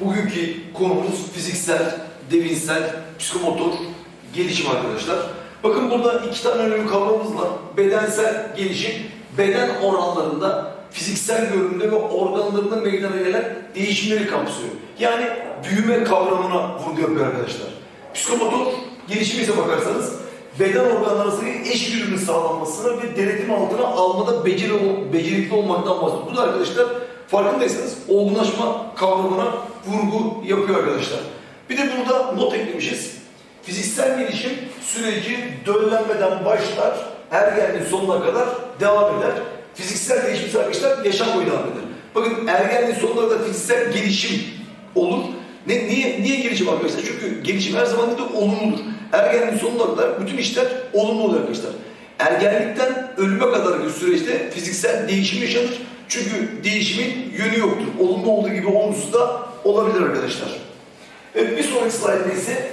Bugünkü konumuz fiziksel, devinsel, psikomotor gelişim arkadaşlar. Bakın burada iki tane önemli kavramımız var. Bedensel gelişim, beden oranlarında fiziksel görünümde ve organlarında meydana gelen değişimleri kapsıyor. Yani büyüme kavramına vurgu yapıyor arkadaşlar. Psikomotor gelişimi ise bakarsanız beden organları arasındaki eş güdümün sağlanmasına ve denetim altına almada beceri, becerikli olmaktan bahsediyor. Bu da arkadaşlar farkındaysanız olgunlaşma kavramına vurgu yapıyor arkadaşlar. Bir de burada not eklemişiz. Fiziksel gelişim süreci döllenmeden başlar, ergenliğin sonuna kadar devam eder. Fiziksel gelişim arkadaşlar yaşam boyu devam eder. Bakın ergenliğin sonuna kadar fiziksel gelişim olur. Ne, niye, niye gelişim arkadaşlar? Çünkü gelişim her zaman da olumludur. Ergenliğin sonuna kadar bütün işler olumlu oluyor arkadaşlar. Ergenlikten ölüme kadar bir süreçte fiziksel değişim yaşanır. Çünkü değişimin yönü yoktur. Olumlu olduğu gibi olumsuz da olabilir arkadaşlar. Evet bir sonraki slaytta ise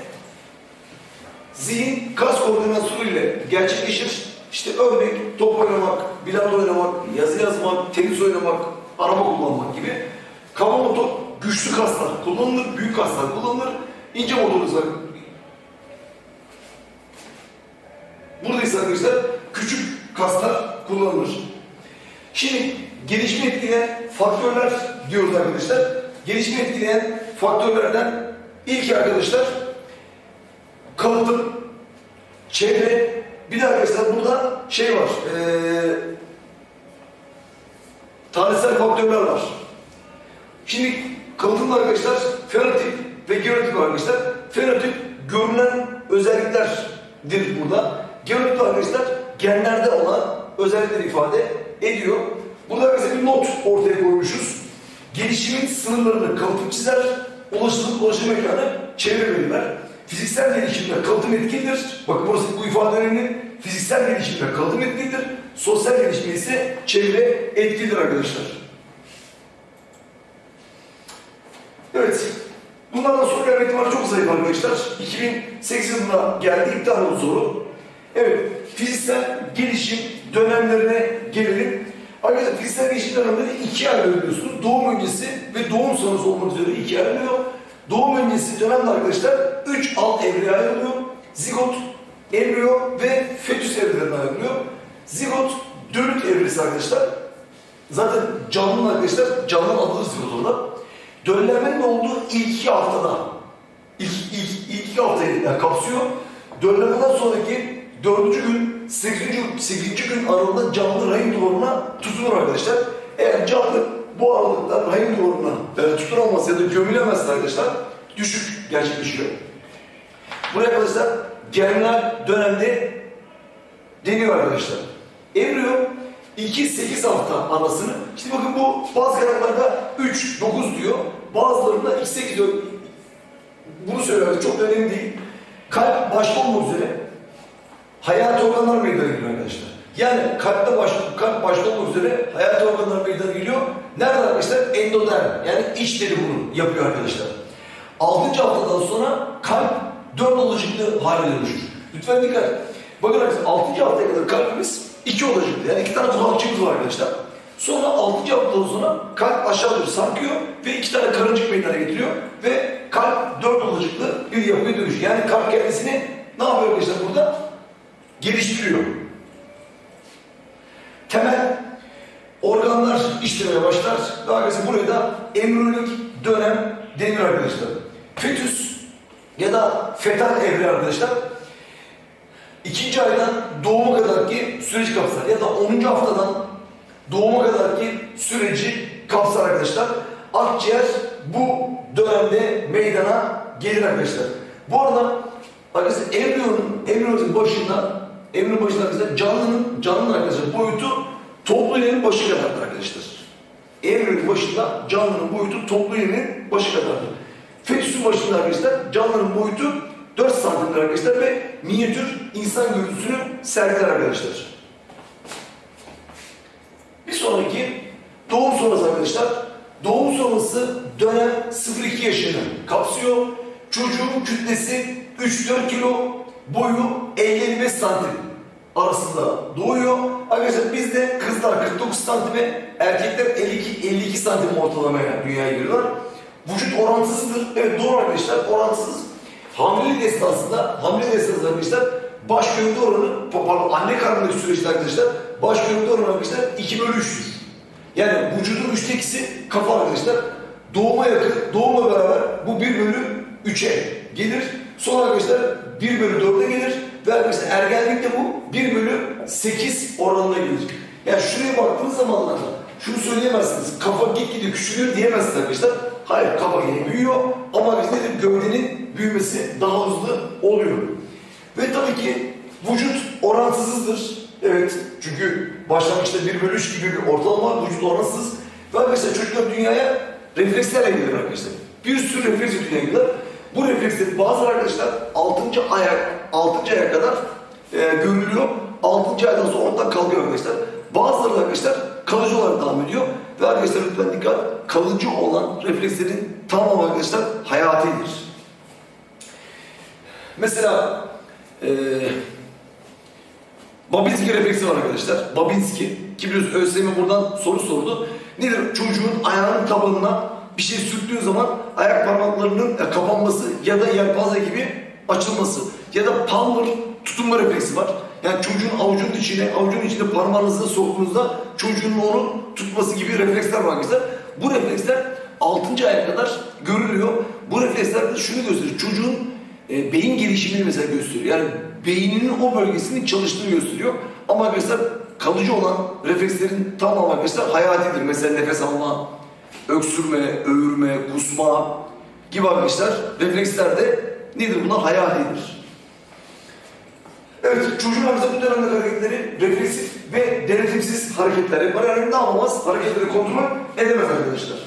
zihin kas koordinasyonu ile gerçekleşir. İşte örnek top oynamak, bilardo oynamak, yazı yazmak, tenis oynamak, araba kullanmak gibi. Kaba motor güçlü kaslar kullanılır, büyük kaslar kullanılır. İnce motor ise burada ise arkadaşlar küçük kaslar kullanılır. Şimdi gelişme etkileyen faktörler diyoruz arkadaşlar. Gelişme etkileyen faktörlerden ilk arkadaşlar kalıtım, çevre, bir de arkadaşlar burada şey var, ee, tarihsel faktörler var. Şimdi kalıtımda arkadaşlar fenotip ve genotip arkadaşlar. Fenotip görünen özelliklerdir burada. Genotip arkadaşlar genlerde olan özellikleri ifade ediyor. Burada arkadaşlar bir not ortaya koymuşuz. Gelişimin sınırlarını kalıtım çizer, ulaşım, ulaşım ekranı çevre belirler. Fiziksel gelişimde kalıtım etkilidir. Bakın burası bu ifade önemli. Fiziksel gelişimde kalıtım etkilidir. Sosyal gelişimde ise çevre etkilidir arkadaşlar. Evet. Bunlardan soru gelme ihtimali çok zayıf arkadaşlar. 2008 yılında geldi iptal soru. Evet. Fiziksel gelişim dönemlerine gelelim. Fiziksel gelişim dönemleri ikiye ayrılıyorsunuz. Doğum öncesi ve doğum sonrası olmak üzere ikiye ayrılıyor. Doğum öncesi dönemde arkadaşlar 3 alt evreye ayrılıyor. Zigot, embriyo ve fetüs evrelerine ayrılıyor. Zigot dönüt evresi arkadaşlar. Zaten canlının arkadaşlar, canlının adıdır zigot orada. Döllenmenin olduğu ilk iki haftada, ilk, ilk, ilk iki haftayı kapsıyor. Döllenmeden sonraki dördüncü gün, sekizinci, sekizinci gün aralığında canlı rahim duvarına tutunur arkadaşlar. Eğer canlı bu aralıkta rahim duvarına e, tutunamazsa ya da gömülemezse arkadaşlar düşük gerçekleşiyor. Buraya arkadaşlar germinal dönemde deniyor arkadaşlar. Embriyo 2-8 hafta arasını, işte bakın bu bazı kaynaklarda 3-9 diyor, bazılarında 2-8 diyor. Bunu söylüyorlar, çok önemli değil. Kalp başta olmak üzere hayat organlar meydana geliyor arkadaşlar. Yani kalpte baş, kalp başta olmak üzere hayat organlar meydana geliyor. Nerede arkadaşlar? Endoderm, yani iç deri bunu yapıyor arkadaşlar. 6. haftadan sonra kalp dört olacaklı hale dönüşür. Lütfen dikkat. Bakın arkadaşlar 6. haftaya kadar kalbimiz iki olacaklı. Yani iki tane kulakçığımız var arkadaşlar. Sonra 6. haftadan sonra kalp aşağı doğru sarkıyor ve iki tane karıncık meydana getiriyor ve kalp dört olacaklı bir yapıya dönüşüyor. Yani kalp kendisini ne yapıyor arkadaşlar burada? Geliştiriyor. Temel organlar işlemeye başlar. Ve arkadaşlar buraya da embriyonik dönem denir arkadaşlar. Fetüs ya da fetal evre arkadaşlar ikinci aydan doğuma kadarki süreci kapsar ya da 10. haftadan doğuma kadarki süreci kapsar arkadaşlar. Akciğer bu dönemde meydana gelir arkadaşlar. Bu arada arkadaşlar embriyonun, embriyonun başında embriyonun başında arkadaşlar canlının, canlının arkadaşlar boyutu toplu iğnenin başı kadardır arkadaşlar. Emrinin başında canlının boyutu toplu iğnenin başı kadardır. Fetüsün başında arkadaşlar canlının boyutu 4 santimdir arkadaşlar ve minyatür insan görüntüsünü sergiler arkadaşlar. Bir sonraki doğum sonrası arkadaşlar. Doğum sonrası dönem 0-2 yaşını kapsıyor. Çocuğun kütlesi 3-4 kilo, boyu 50-55 santim arasında doğuyor. Arkadaşlar bizde kızlar 49 santime, erkekler 52, 52 santim ortalamaya dünyaya giriyorlar. vücut orantısızdır. Evet doğru arkadaşlar orantısız. Hamilelik esnasında, hamilelik esnasında arkadaşlar baş gövde oranı, pardon anne karnındaki süreçte arkadaşlar baş gövde oranı arkadaşlar 2 bölü 3'tür. Yani vücudun üçte ikisi kafa arkadaşlar. Doğuma yakın, doğumla beraber bu 1 bölü 3'e gelir. Sonra arkadaşlar 1 bölü 4'e gelir. Ve arkadaşlar ergenlikte bu 1 bölü 8 oranına gelir. Yani şuraya baktığınız zamanlarda şunu söyleyemezsiniz. Kafa gitgide küçülüyor diyemezsiniz arkadaşlar. Hayır kafa yine büyüyor ama arkadaşlar? Gövdenin büyümesi daha hızlı oluyor. Ve tabii ki vücut orantısızdır. Evet çünkü başlangıçta 1 bölü 3 gibi bir ortalama vücut oransız. Ve arkadaşlar çocuklar dünyaya reflekslerle gelir arkadaşlar. Bir sürü refleksle dünyaya gelirler. Bu refleksleri bazı arkadaşlar 6. ayak, 6. aya kadar e, görülüyor. 6. aydan sonra ortadan kalkıyor arkadaşlar. Bazıları da arkadaşlar kalıcı olarak devam ediyor. Ve arkadaşlar lütfen dikkat, kalıcı olan reflekslerin tamamı arkadaşlar hayatidir. Mesela eee Babinski refleksi var arkadaşlar. Babinski. Ki biliyorsunuz ÖSYM buradan soru sordu. Nedir? Çocuğun ayağının tabanına bir şey sürttüğü zaman ayak parmaklarının kapanması ya da yelpaze gibi açılması. Ya da palmar tutunma refleksi var. Yani çocuğun avucunun içine, avucun içine parmağınızı soktuğunuzda çocuğun onu tutması gibi refleksler var arkadaşlar. Bu refleksler 6. aya kadar görülüyor. Bu refleksler de şunu gösteriyor. Çocuğun e, beyin gelişimini mesela gösteriyor. Yani beyninin o bölgesinin çalıştığını gösteriyor. Ama arkadaşlar kalıcı olan reflekslerin tamamı arkadaşlar hayatidir. Mesela nefes alma, öksürme, öğürme, kusma gibi arkadaşlar refleksler de nedir bunlar? Hayatidir. Evet, çocuğun arkadaşlar bu dönemdeki hareketleri refleksif ve denetimsiz hareketler yapar. Yani ne yapamaz? Hareketleri kontrol edemez arkadaşlar.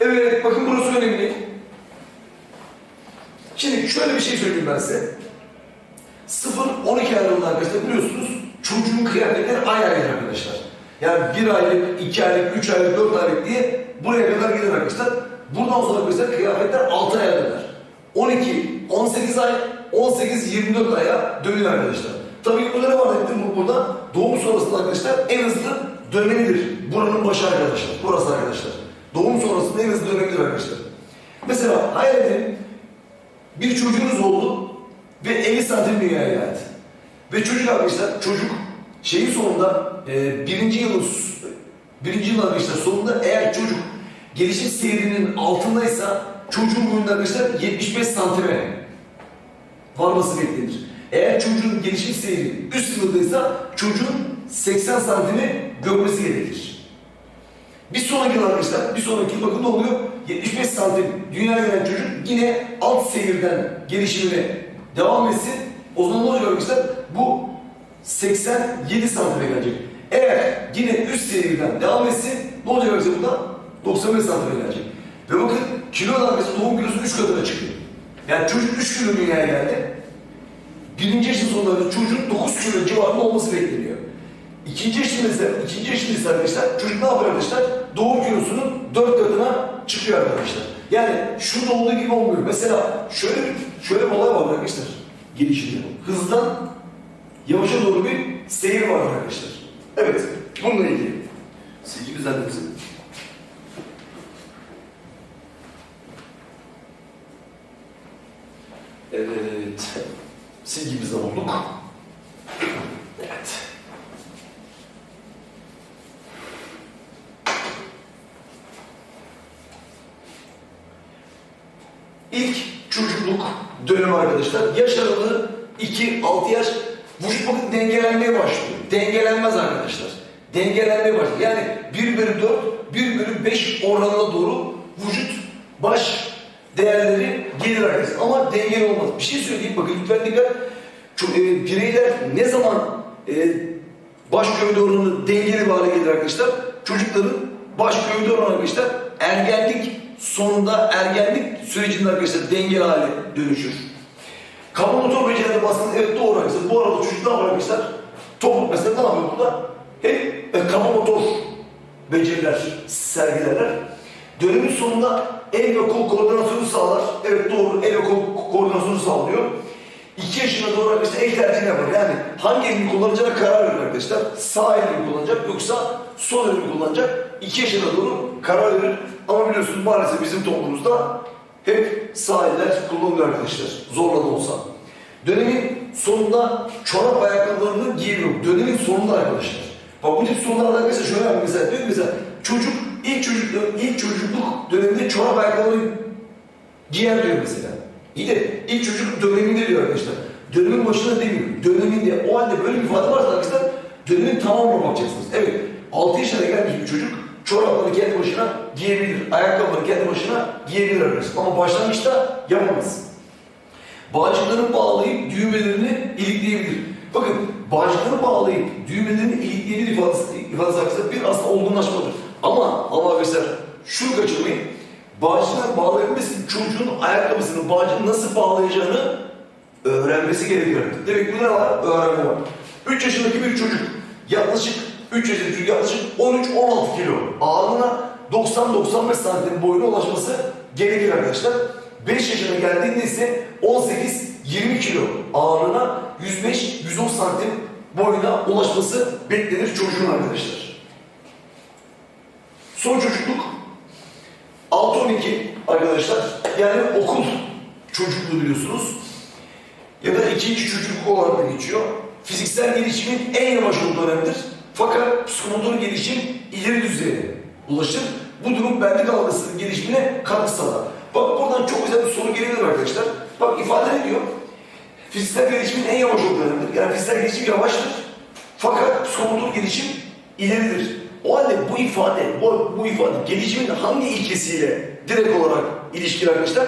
Evet, bakın burası önemli. Şimdi şöyle bir şey söyleyeyim ben size. 0-12 aralığında arkadaşlar biliyorsunuz çocuğun kıyafetleri aynı aydır arkadaşlar. Yani 1 aylık, 2 aylık, 3 aylık, 4 aylık diye buraya kadar gelir arkadaşlar. Buradan sonra arkadaşlar kıyafetler 6 aya kadar. 12, 18 ay, 18, 24 aya dönüyor arkadaşlar. Tabii burada ne var dedim bu burada? Doğum sonrasında arkadaşlar en hızlı dönemidir. Buranın başı arkadaşlar. Burası arkadaşlar. Doğum sonrasında en hızlı dönemidir arkadaşlar. Mesela hayal edin bir çocuğunuz oldu ve 50 santim dünyaya geldi. Ve çocuk arkadaşlar, çocuk şeyin sonunda e, birinci yılın birinci yıl arkadaşlar sonunda eğer çocuk gelişim seyrinin altındaysa çocuğun boyunda arkadaşlar 75 santime varması beklenir. Eğer çocuğun gelişim seyri üst sınırdaysa çocuğun 80 santimi görmesi gerekir. Bir sonraki yıl arkadaşlar, bir sonraki yıl bakın ne oluyor? 75 santim dünyaya gelen çocuk yine alt seyirden gelişimine devam etsin. O zaman ne olacak arkadaşlar? Bu 87 santime gelecek. Eğer yine üst seyirden devam etsin, ne olacak arkadaşlar burada? 95 santime gelecek. Ve bakın kilo arkadaşlar doğum kilosu 3 katına çıkıyor. Yani çocuk 3 kilo dünyaya geldi. Birinci yaşın sonunda çocuğun 9 kilo civarında olması bekleniyor. İkinci yaşımızda, ikinci yaşımızda arkadaşlar çocuk ne yapıyor arkadaşlar? Doğum kilosunun dört katına çıkıyor arkadaşlar. Yani şurada olduğu gibi olmuyor. Mesela şöyle şöyle bir olay var arkadaşlar gelişimde. Hızdan yavaşa doğru bir seyir var arkadaşlar. Evet, bununla ilgili. Silgimiz nerede bizim? Evet, silgimizi bulduk. Evet. İlk çocukluk dönemi arkadaşlar. Yaş aralığı 2-6 yaş. Dengelenmeye başlıyor. Dengelenmez arkadaşlar. Dengelenmeye başlıyor. Yani 1 bölü 4, 1 bölü 5 oranına doğru vücut baş değerleri gelir arkadaşlar. Ama dengeli olmaz. Bir şey söyleyeyim bakın lütfen dikkat. Çok, e, bireyler ne zaman e, baş gövde oranı dengeli bir hale gelir arkadaşlar? Çocukların baş gövde oranı arkadaşlar ergenlik sonunda ergenlik sürecinde arkadaşlar dengeli hale dönüşür. Kaba motor becerilerine baskın evet doğru arkadaşlar. Bu arada çocuk ne yapar arkadaşlar? Topuk mesela ne yapıyor burada? Hep e, kaba motor beceriler sergilerler. Dönemin sonunda el ve kol koordinasyonu sağlar. Evet doğru el ve kol koordinasyonu sağlıyor. 2 yaşına doğru arkadaşlar el tercihini yapar. Yani hangi elini kullanacağına karar verir arkadaşlar. Sağ elini kullanacak yoksa sol elini kullanacak. 2 yaşına doğru karar verir. Ama biliyorsunuz maalesef bizim toplumumuzda hep sahiller kullanılıyor arkadaşlar. Zorla da olsa. Dönemin sonunda çorap ayakkabılarını giyiyor. Dönemin sonunda arkadaşlar. Bak bu tip sorunlarda mesela şöyle yapıyor mesela diyor mesela çocuk ilk çocuk ilk çocukluk döneminde çorap ayakkabıları giyer diyor mesela. İyi de ilk çocukluk döneminde diyor arkadaşlar. Dönemin başında demiyor. Döneminde. O halde böyle bir ifade varsa arkadaşlar dönemin tamamına bakacaksınız. Evet. 6 yaşına gelmiş bir çocuk çoraplarını kendi başına giyebilir. Ayakkabılarını kendi başına giyebilir arkadaşlar. Ama başlangıçta yapamaz. Bağcıklarını bağlayıp düğmelerini ilikleyebilir. Bakın bağcıklarını bağlayıp düğmelerini ilikleyebilir ifadesi, ifadesi arkadaşlar bir aslında olgunlaşmadır. Ama ama arkadaşlar şunu kaçırmayın. Bağcıklar bağlayabilmesi çocuğun ayakkabısını bağcığı nasıl bağlayacağını öğrenmesi gerekiyor. Demek ki ne var? Öğrenme var. 3 yaşındaki bir çocuk yaklaşık 3 yaşındaki yaklaşık 13-16 kilo ağırlığına 90-95 santim boyuna ulaşması gerekir arkadaşlar. 5 yaşına geldiğinde ise 18-20 kilo ağırlığına 105-110 santim boyuna ulaşması beklenir çocuğun arkadaşlar. Son çocukluk 6-12 arkadaşlar yani okul çocukluğu biliyorsunuz ya da ikinci çocukluk olarak da geçiyor. Fiziksel gelişimin en yavaş olduğu dönemdir. Fakat psikomotor gelişim ileri düzeye ulaşır. Bu durum benlik algısının gelişimine katkı sağlar. Bak buradan çok güzel bir soru gelebilir arkadaşlar. Bak ifade ediyor. Fiziksel gelişimin en yavaş olduğu. Yani fiziksel gelişim yavaştır. Fakat psikomotor gelişim ileridir. O halde bu ifade, bu, bu ifade gelişimin hangi ilkesiyle direkt olarak ilişkili arkadaşlar?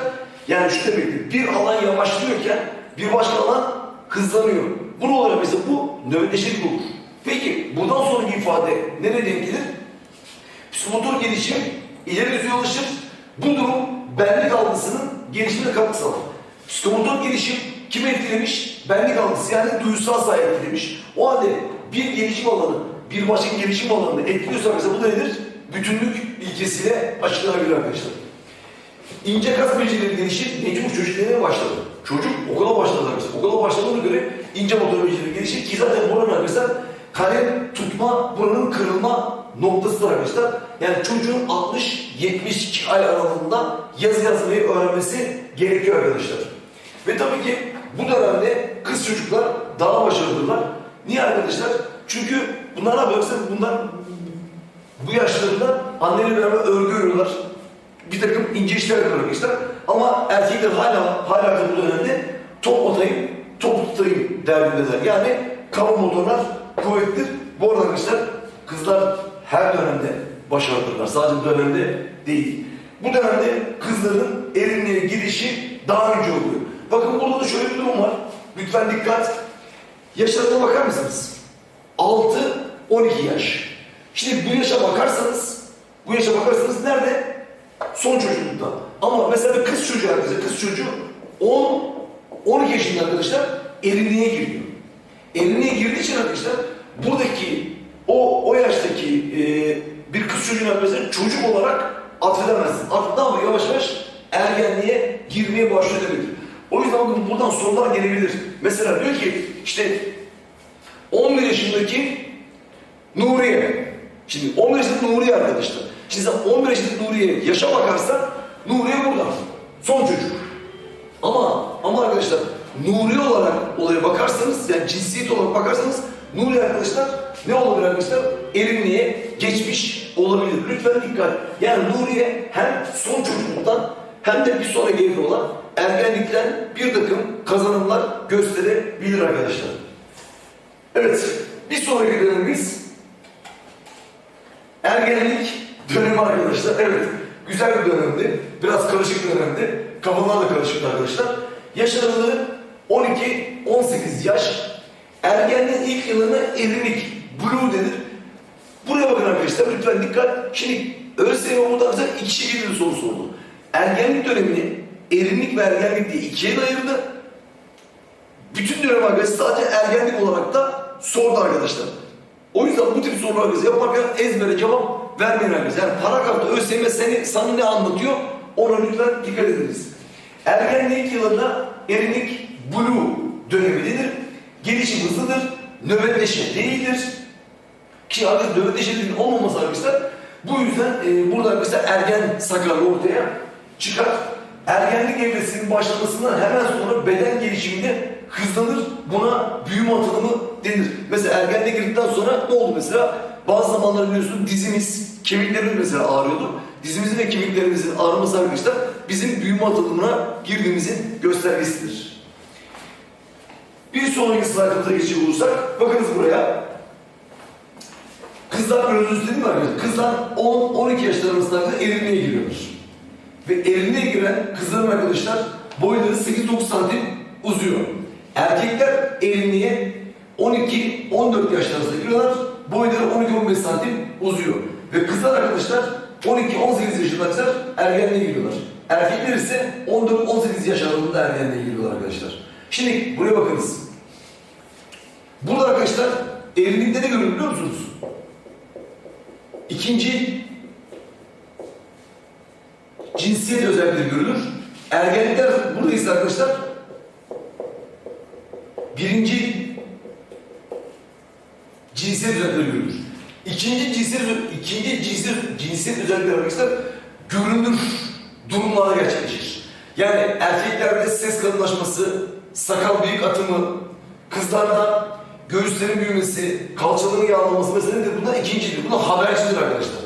Yani şu demektir. Bir alan yavaşlıyorken bir başka alan hızlanıyor. Bunu olarak mesela bu nöbetleşelik olur. Peki bundan sonraki ifade nereye denk gelir? Psikomotor gelişim ileri düzeye ulaşır. Bu durum benlik algısının gelişimine katkı sağlar. Psikomotor gelişim kimi etkilemiş? Benlik algısı yani duysal sayı etkilemiş. O halde bir gelişim alanı bir başka gelişim alanını etkiliyorsa mesela bu da nedir? Bütünlük ilkesiyle açıklanabilir arkadaşlar. İnce kas becerileri gelişir, mecbur çocukluğuna başladı. Çocuk okula başladı arkadaşlar. Okula başladığına göre ince motor becerileri gelişir ki zaten buranın arkadaşlar kalem tutma, buranın kırılma noktasıdır arkadaşlar. Yani çocuğun 60-70 ay aralığında yazı yazmayı öğrenmesi gerekiyor arkadaşlar. Ve tabii ki bu dönemde kız çocuklar daha başarılıdırlar. Niye arkadaşlar? Çünkü bunlar ne Bunlar bu yaşlarında anneyle beraber örgü örüyorlar. Bir takım ince işler yapıyorlar arkadaşlar. Ama erkekler hala hala bu dönemde top atayım, top tutayım derdindeler. Yani kafa motorlar kuvvetlidir. Bu arada arkadaşlar kızlar her dönemde başarılıdırlar. Sadece dönemde değil. Bu dönemde kızların erinliğe girişi daha önce oluyor. Bakın burada da şöyle bir durum var. Lütfen dikkat. Yaşlarına bakar mısınız? 6-12 yaş. Şimdi bu yaşa bakarsanız, bu yaşa bakarsanız nerede? Son çocuklukta. Ama mesela bir kız çocuğu arkadaşlar, kız çocuğu 10 12 yaşında arkadaşlar erinliğe giriyor. Erinliğe girdiği için arkadaşlar buradaki o o yaştaki e, bir kız çocuğuna arkadaşlar çocuk olarak atfedemezsin. Artık ne yapıyor? Yavaş yavaş ergenliğe girmeye başlıyor. O yüzden bakın buradan sorular gelebilir. Mesela diyor ki işte 11 yaşındaki Nuriye. Şimdi 11 yaşındaki Nuriye arkadaşlar. Şimdi sen 11 yaşındaki Nuriye yaşa bakarsan Nuriye burada. Son çocuk. Ama ama arkadaşlar Nuri olarak olaya bakarsanız yani cinsiyet olarak bakarsanız Nuri arkadaşlar ne olabilir arkadaşlar? Erinliğe geçmiş olabilir. Lütfen dikkat. Yani Nuriye hem son çocukluktan hem de bir sonraki evre olan ergenlikten bir takım kazanımlar gösterebilir arkadaşlar. Evet, bir sonraki dönemimiz ergenlik dönemi arkadaşlar. Evet, güzel bir dönemdi. Biraz karışık bir dönemdi. Kafalar da karışıktı arkadaşlar. Yaş aralığı 12-18 yaş. Ergenliğin ilk yılına erinlik, blue denir. Buraya bakın arkadaşlar lütfen dikkat. Şimdi ÖSYM buradan bize iki şekilde bir soru sordu. Ergenlik dönemini erinlik ve ergenlik diye ikiye ayırdı. Bütün dönem arkadaşlar sadece ergenlik olarak da sordu arkadaşlar. O yüzden bu tip sorular arkadaşlar yaparken ezbere cevap vermeyin arkadaşlar. Yani paragrafta ÖSYM seni, sana ne anlatıyor ona lütfen dikkat ediniz. Ergenlik yılında erinlik blue dönemi denir. Gelişim hızlıdır. Nöbetleşme değildir. Ki arkadaşlar nöbetleşme değil olmaması arkadaşlar Bu yüzden e, burada mesela ergen sakallı ortaya çıkar. Ergenlik evresinin başlamasından hemen sonra beden gelişiminde hızlanır. Buna büyüme atılımı denir. Mesela ergenliğe girdikten sonra ne oldu mesela? Bazı zamanlar biliyorsun dizimiz, kemiklerimiz mesela ağrıyordu. Dizimizin ve kemiklerimizin ağrıması arkadaşlar bizim büyüme atılımına girdiğimizin göstergesidir. Bir sonraki slaytımıza geçecek olursak, bakınız buraya. Kızlar biraz değil mi arkadaşlar? Kızlar 10-12 yaşları arasında erinmeye giriyorlar. Ve erinmeye giren kızların arkadaşlar boyları 8-9 santim uzuyor. Erkekler erinmeye 12-14 yaşlar arasında giriyorlar. Boyları 12-15 santim uzuyor. Ve kızlar arkadaşlar 12-18 yaşında arkadaşlar ergenliğe giriyorlar. Erkekler ise 14-18 yaş aralığında ergenliğe giriyorlar arkadaşlar. Şimdi buraya bakınız. Burada arkadaşlar evlilikte ne görülür biliyor musunuz? İkinci cinsiyet özellikleri görülür. Ergenlikler buradayız arkadaşlar. Birinci cinsiyet özellikleri görülür. İkinci cinsiyet, ikinci cinsiyet, cinsiyet özellikleri arkadaşlar görünür durumlarda gerçekleşir. Yani erkeklerde ses kalınlaşması, sakal büyük atımı, kızlarda göğüslerin büyümesi, kalçaların yağlaması mesela nedir? Bunlar ikincidir. Bunlar habercidir arkadaşlar.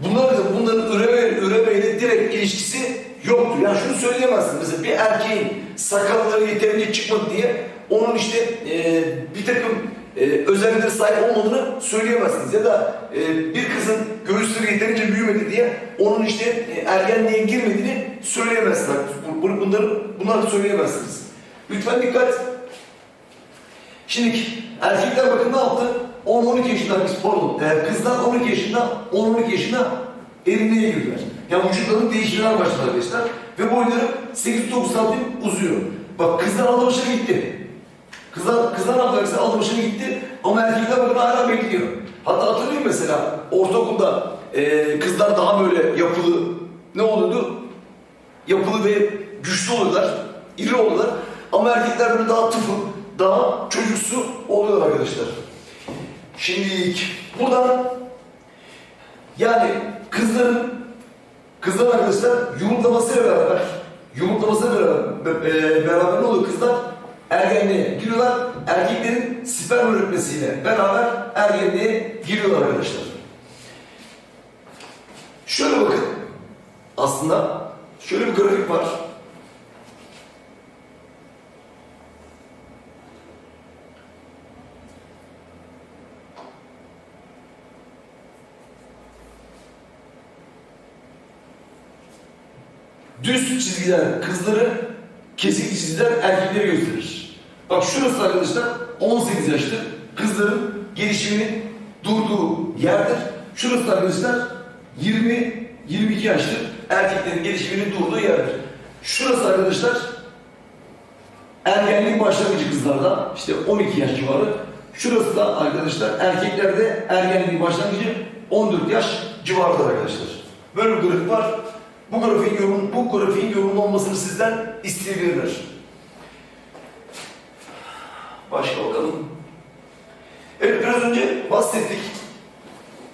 Bunlar da bunların üreme, üremeyle direkt ilişkisi yoktur. Yani şunu söyleyemezsin. Mesela bir erkeğin sakalları yeterince çıkmadı diye onun işte e, bir takım e, özelliklere sahip olmadığını söyleyemezsiniz. Ya da e, bir kızın göğüsleri yeterince büyümedi diye onun işte e, ergenliğe girmediğini söyleyemezsiniz. Bu- bu- Bunları, bunları söyleyemezsiniz. Lütfen dikkat. Şimdi erkekler bakın ne yaptı? 10-12 yaşında, pardon, e, kızlar 12 yaşında, 10-12 yaşında erinmeye girdiler. Yani vücutlarının değişimler başladı arkadaşlar. Ve boyları 8-9 santim uzuyor. Bak kızlar aldı başına gitti. Kızlar, kızlar arkadaşlar? Aldı başına gitti. Ama erkekler bakın hala bekliyor. Hatta hatırlayın mesela ortaokulda e, kızlar daha böyle yapılı ne oluyordu? Yapılı ve güçlü oluyorlar, iri oluyorlar. Ama erkekler böyle daha tıfıl, daha çocuksu oluyorlar arkadaşlar. Şimdi buradan yani kızların kızlar arkadaşlar yumurtlamasıyla beraber yumurtlamasıyla beraber, e, beraber ne oluyor kızlar ergenliğe giriyorlar erkeklerin sperm üretmesiyle beraber ergenliğe giriyorlar arkadaşlar. Şöyle bakın aslında şöyle bir grafik var. Düz çizgiler kızları, kesik çizgiler erkekleri gösterir. Bak şurası arkadaşlar 18 yaştır. Kızların gelişiminin durduğu yerdir. Şurası arkadaşlar 20 22 yaştır. Erkeklerin gelişiminin durduğu yerdir. Şurası arkadaşlar ergenlik başlangıcı kızlarda işte 12 yaş civarı. Şurası da arkadaşlar erkeklerde ergenliğin başlangıcı 14 yaş civarıdır arkadaşlar. Böyle bir grafik var. Bu grafiğin yorum, bu grafiğin yorumlanmasını sizden isteyebilirler. Başka bakalım. Evet biraz önce bahsettik.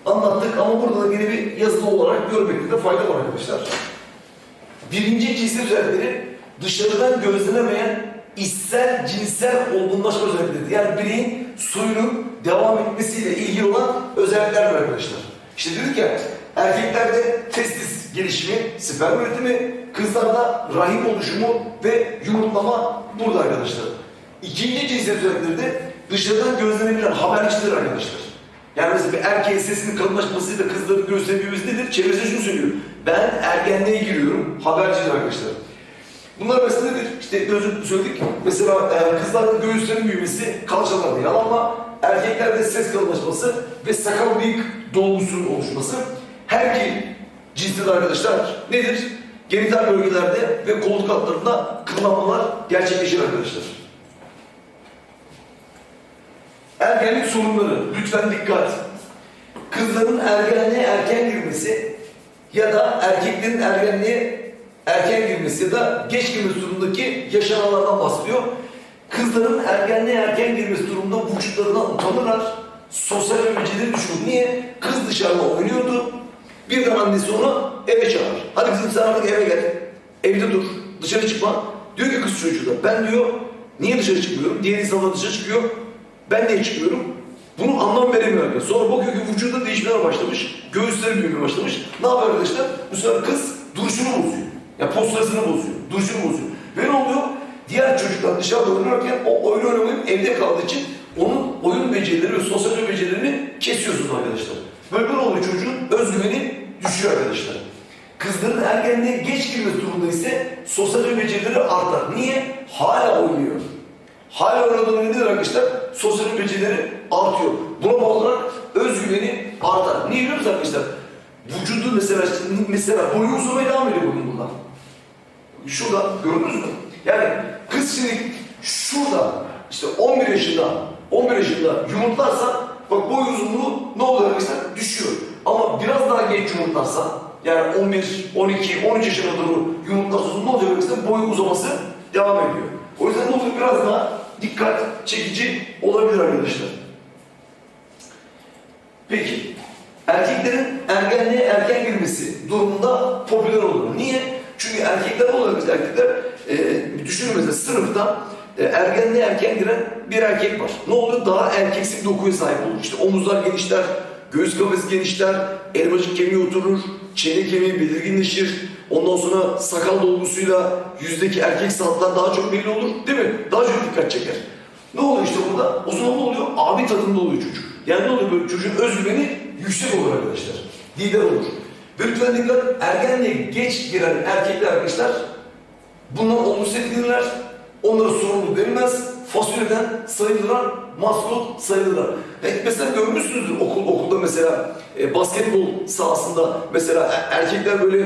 Anlattık ama burada da yine bir yazılı olarak görmekte de fayda var arkadaşlar. Birinci cinsel özellikleri dışarıdan gözlenemeyen içsel cinsel olgunlaşma özellikleridir. Yani bireyin soyunun devam etmesiyle ilgili olan özelliklerdir arkadaşlar. İşte dedik ya erkeklerde testis gelişimi, sperm üretimi, kızlarda rahim oluşumu ve yumurtlama burada arkadaşlar. İkinci cinsel özellikleri de dışarıdan gözlenebilen habercidir arkadaşlar. Yani mesela bir erkeğin sesinin kalınlaşmasıyla kızların büyümesi nedir? Çevresi şunu söylüyor. Ben ergenliğe giriyorum. Habercidir arkadaşlar. Bunlar mesela nedir? İşte gözü söyledik. Mesela e, kızların göğüslerinin büyümesi kalçalarda yalanma. Erkeklerde ses kalınlaşması ve sakal bıyık dolgusunun oluşması. Her cinste arkadaşlar nedir? Genital bölgelerde ve koltuk altlarında kıllanmalar gerçekleşir arkadaşlar. Ergenlik sorunları. Lütfen dikkat. Kızların ergenliğe erken girmesi ya da erkeklerin ergenliğe erken girmesi ya da geç girmesi durumundaki yaşananlardan bahsediyor. Kızların ergenliğe erken girmesi durumunda vücutlarından utanırlar. Sosyal ve becerileri düşürür. Niye? Kız dışarıda oynuyordu. Birden annesi onu eve çağırır. Hadi kızım sen artık eve gel. Evde dur. Dışarı çıkma. Diyor ki kız çocuğu da ben diyor niye dışarı çıkmıyorum? Diğer insanlar dışarı çıkıyor. Ben niye çıkmıyorum? Bunu anlam veremiyor. Sonra bakıyor ki vücudunda değişmeler başlamış. Göğüsleri büyümeye başlamış. Ne yapıyor arkadaşlar? Bu sefer kız duruşunu bozuyor. Ya posturasını bozuyor. Duruşunu bozuyor. Ve ne oluyor? Diğer çocuklar dışarıda oynarken o oyun oynamayıp evde kaldığı için onun oyun becerileri ve sosyal becerilerini kesiyorsunuz arkadaşlar. Böyle oluyor çocuğun özgüveni düşüyor arkadaşlar. Kızların ergenliğe geç girmesi durumunda ise sosyal becerileri artar. Niye? Hala oynuyor. Hala oynadığında nedir arkadaşlar? Sosyal becerileri artıyor. Buna bağlı olarak özgüveni artar. Niye biliyor musunuz arkadaşlar? Vücudu mesela, mesela boyu uzamaya devam ediyor bugün bunlar. Şurada gördünüz mü? Yani kız şimdi şurada işte 11 yaşında 11 yaşında yumurtlarsa bak boy uzunluğu ne oluyor arkadaşlar? Düşüyor. Ama biraz daha geç yumurtlarsa yani 11, 12, 13 yaşına doğru yumurtlarsa ne oluyor arkadaşlar? Boy uzaması devam ediyor. O yüzden ne oluyor? Biraz daha dikkat çekici olabilir arkadaşlar. Peki, erkeklerin ergenliğe erken girmesi durumunda popüler olur. Niye? Çünkü erkekler olarak erkekler, e, düşünün mesela sınıfta ergenliğe erken giren bir erkek var. Ne oluyor? Daha erkeksi dokuya sahip olur. İşte omuzlar genişler, göğüs kafesi genişler, elmacık kemiği oturur, çene kemiği belirginleşir. Ondan sonra sakal dolgusuyla yüzdeki erkek sanatlar daha çok belli olur. Değil mi? Daha çok dikkat çeker. Ne oluyor işte burada? O zaman ne oluyor? Abi tadında oluyor çocuk. Yani ne oluyor böyle çocuğun özgüveni yüksek olur arkadaşlar. Lider olur. Ve lütfen dikkat, ergenliğe geç giren erkekler arkadaşlar bundan olumsuz etkilenirler. Onlara sorumlu denilmez. Fasulyeden sayılırlar, maskot sayılırlar. E, mesela görmüşsünüzdür okul, okulda mesela e, basketbol sahasında mesela e- erkekler böyle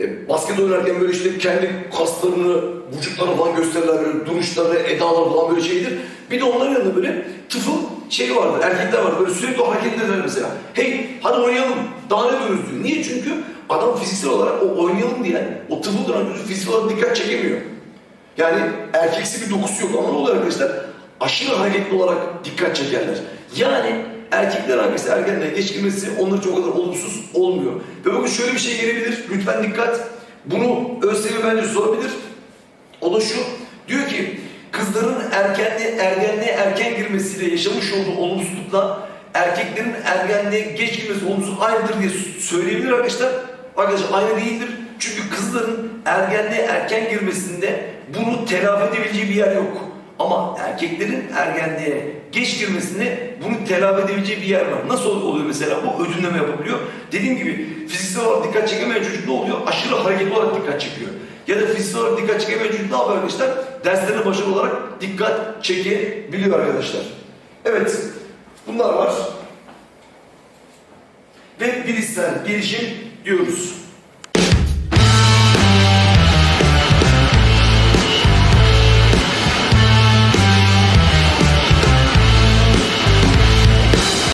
e, basket oynarken böyle işte kendi kaslarını, vücutlarını falan gösterirler böyle duruşları, edalar falan böyle şeydir. Bir de onların yanında böyle tıfıl şey vardır, erkekler var böyle sürekli hareket eder mesela. Hey hadi oynayalım, daha ne diyoruz diyor. Niye? Çünkü adam fiziksel olarak o oynayalım diyen, o tıfıl duran fiziksel olarak dikkat çekemiyor. Yani erkeksi bir dokusu yok ama ne oluyor arkadaşlar? Aşırı hareketli olarak dikkat çekerler. Yani erkekler arkadaşlar ergenliğe geç girmesi onlar için o kadar olumsuz olmuyor. Ve bakın şöyle bir şey gelebilir. Lütfen dikkat. Bunu ÖSYM bence sorabilir. O da şu. Diyor ki kızların erkenliğe, ergenliğe erken girmesiyle yaşamış olduğu olumsuzlukla erkeklerin ergenliğe geç girmesi olumsuz aynıdır diye söyleyebilir arkadaşlar. Arkadaşlar aynı değildir. Çünkü kızların ergenliğe erken girmesinde bunu telafi edebileceği bir yer yok. Ama erkeklerin ergenliğe geç girmesinde bunu telafi edebileceği bir yer var. Nasıl oluyor mesela? Bu ödünleme yapabiliyor. Dediğim gibi fiziksel olarak dikkat çekemeyen çocuk ne oluyor? Aşırı hareketli olarak dikkat çekiyor. Ya da fiziksel olarak dikkat çekemeyen çocuk ne yapıyor arkadaşlar? Derslerine başarılı olarak dikkat çekebiliyor arkadaşlar. Evet, bunlar var. Ve bilişsel gelişim diyoruz.